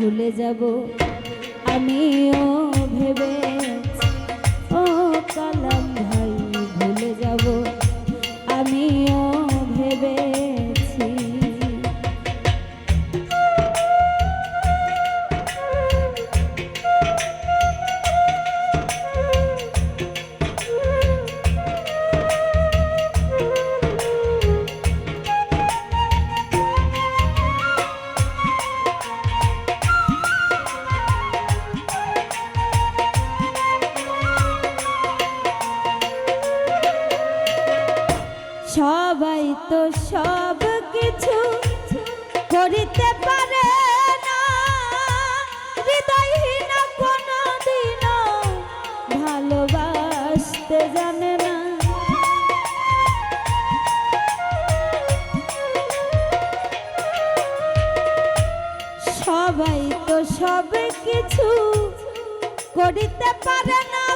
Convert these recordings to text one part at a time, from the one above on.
ভুলে যাব। আমিও ভেবে ও কালাম ভাই। করিতে পারে না।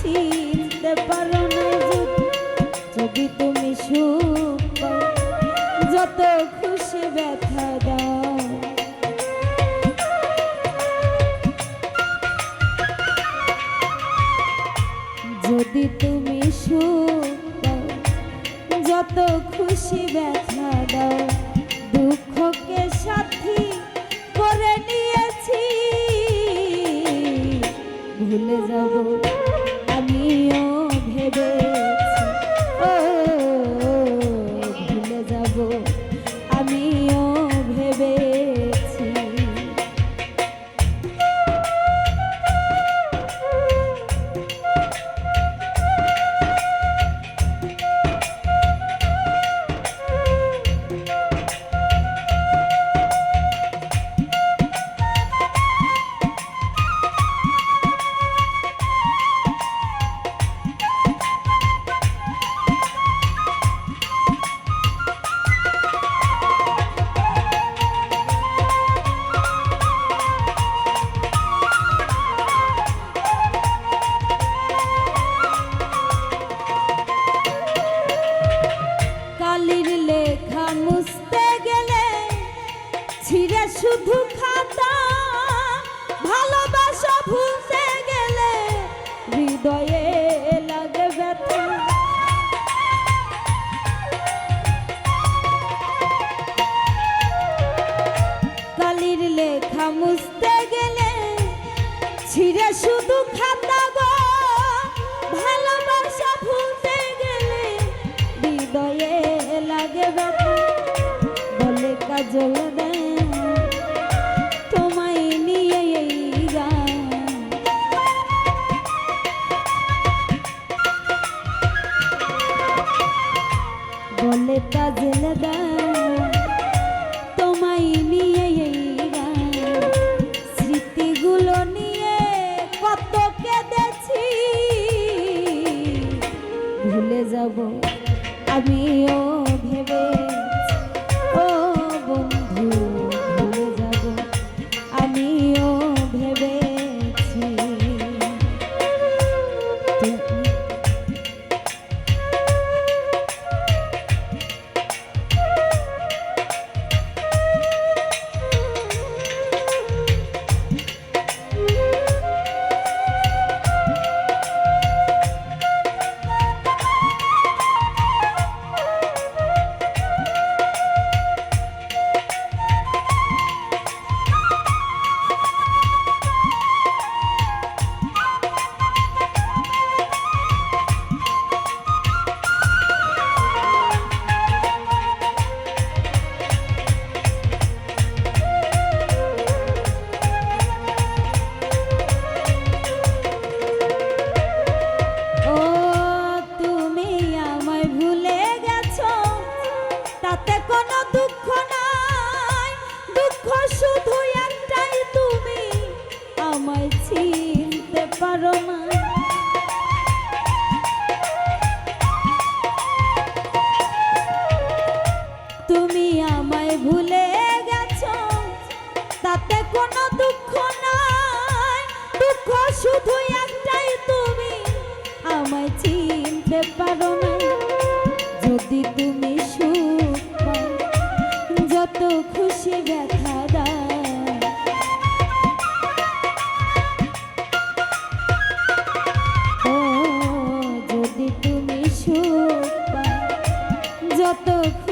চিনতে পারো যদি তুমি সুখ যত খুশি ব্যথা দাও যদি তুমি সুখ যত খুশি ব্যথা দাও দুঃখকে সাথী করে নিয়েছি ভুলে যাব ফিরে শুধু খাতা ভুলতে গেলে হৃদয়ে লেখা মুছতে গেলে ছিঁড়ে শুধু খাতা ভুলতে গেলে হৃদয়ে খালেদা জেলদা তোমায় নিয়ে এই গান স্মৃতিগুলো নিয়ে কত কেঁদেছি। ভুলে যাব আমিও ভেবে শুধু এত